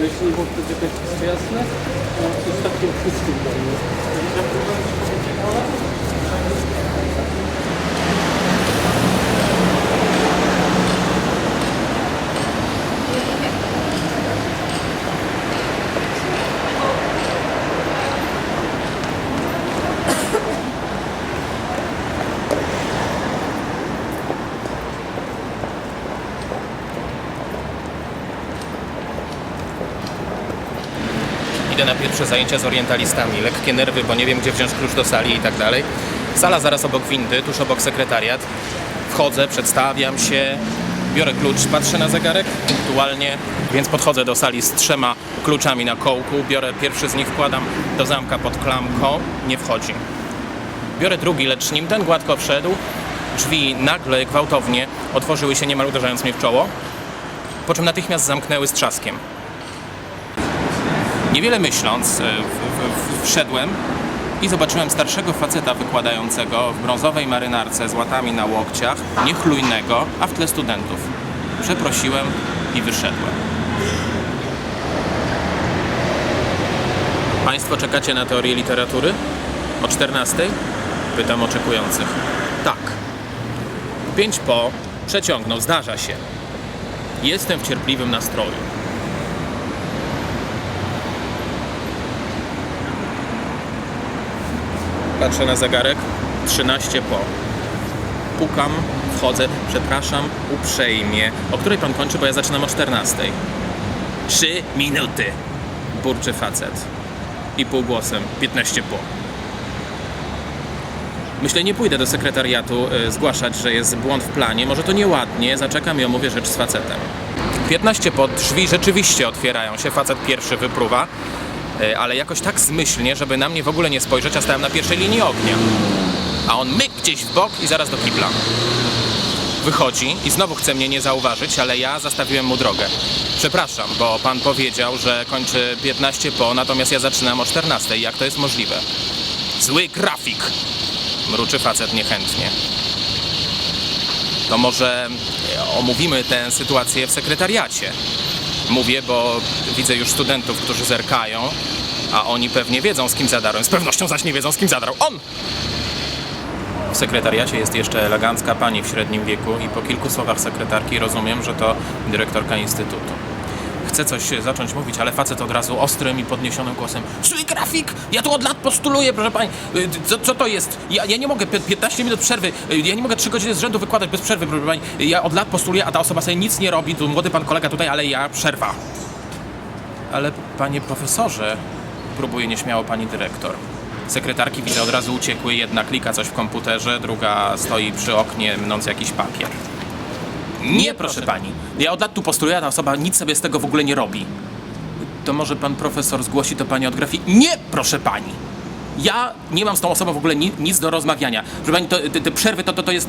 Jeśli było wtedy jakoś wszystko jasne, to jest takim wszystkim dla mnie. Idę na pierwsze zajęcia z orientalistami. Lekkie nerwy, bo nie wiem, gdzie wziąć klucz do sali i tak dalej. Sala zaraz obok windy, tuż obok sekretariat. Wchodzę, przedstawiam się, biorę klucz, patrzę na zegarek punktualnie, więc podchodzę do sali z trzema kluczami na kołku. Biorę pierwszy z nich, wkładam do zamka pod klamką, nie wchodzi. Biorę drugi, lecz nim ten gładko wszedł, drzwi nagle, gwałtownie otworzyły się, niemal uderzając mnie w czoło, po czym natychmiast zamknęły z trzaskiem. Niewiele myśląc, e, wszedłem i zobaczyłem starszego faceta wykładającego w brązowej marynarce z łatami na łokciach, niechlujnego, a w tle studentów. Przeprosiłem i wyszedłem. Państwo czekacie na teorię literatury? O 14? Pytam oczekujących. Tak. Pięć po przeciągnął, zdarza się. Jestem w cierpliwym nastroju. Patrzę na zegarek. 13 po. Pukam, wchodzę. Przepraszam uprzejmie. O której pan kończy, bo ja zaczynam o 14. Trzy minuty. Burczy facet. I półgłosem. 15 po. Myślę, nie pójdę do sekretariatu y, zgłaszać, że jest błąd w planie. Może to nieładnie. Zaczekam i omówię rzecz z facetem. 15 po drzwi rzeczywiście otwierają się. Facet pierwszy wypruwa. E, ale jakoś tak zmyślnie, żeby na mnie w ogóle nie spojrzeć, a stałem na pierwszej linii ognia. A on myk gdzieś w bok i zaraz do kibla. Wychodzi i znowu chce mnie nie zauważyć, ale ja zastawiłem mu drogę. Przepraszam, bo pan powiedział, że kończy 15 po, natomiast ja zaczynam o 14. Jak to jest możliwe? Zły grafik! Mruczy facet niechętnie. To może e, omówimy tę sytuację w sekretariacie. Mówię, bo widzę już studentów, którzy zerkają, a oni pewnie wiedzą, z kim zadarłem. Z pewnością zaś nie wiedzą, z kim zadarł on! W sekretariacie jest jeszcze elegancka pani w średnim wieku i po kilku słowach sekretarki rozumiem, że to dyrektorka instytutu. Chcę coś zacząć mówić, ale facet od razu ostrym i podniesionym głosem Zły grafik! Ja tu od lat postuluję, proszę pani. Y, Co, co to jest? Ja, ja nie mogę pi- 15 minut przerwy, y, ja nie mogę 3 godziny z rzędu wykładać bez przerwy, proszę pani. Ja od lat postuluję, a ta osoba sobie nic nie robi. Tu młody pan kolega tutaj, ale ja przerwa. Ale panie profesorze, próbuje nieśmiało pani dyrektor. Sekretarki widzę od razu uciekły, jedna klika coś w komputerze, druga stoi przy oknie mnąc jakiś papier. Nie, proszę pani. Ja od lat tu postuluję, a ta osoba nic sobie z tego w ogóle nie robi. To może pan profesor zgłosi to pani od grafii? Nie, proszę pani. Ja nie mam z tą osobą w ogóle ni, nic do rozmawiania. Proszę pani, te, przerwy to, to, jest,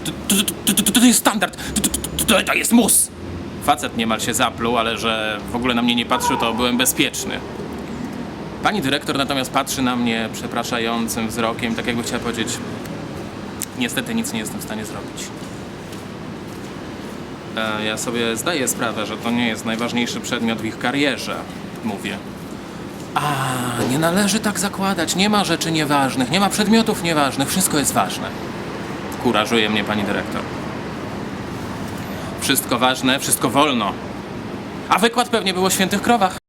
to, jest standard. To, to jest mus. Facet niemal się zapluł, ale że w ogóle na mnie nie patrzył, to byłem bezpieczny. Pani dyrektor natomiast patrzy na mnie przepraszającym wzrokiem, tak jakby chciała powiedzieć: Niestety nic nie jestem w stanie zrobić. Ja sobie zdaję sprawę, że to nie jest najważniejszy przedmiot w ich karierze, mówię. A, nie należy tak zakładać. Nie ma rzeczy nieważnych, nie ma przedmiotów nieważnych, wszystko jest ważne. Kurażuje mnie pani dyrektor. Wszystko ważne, wszystko wolno. A wykład pewnie było o świętych krowach.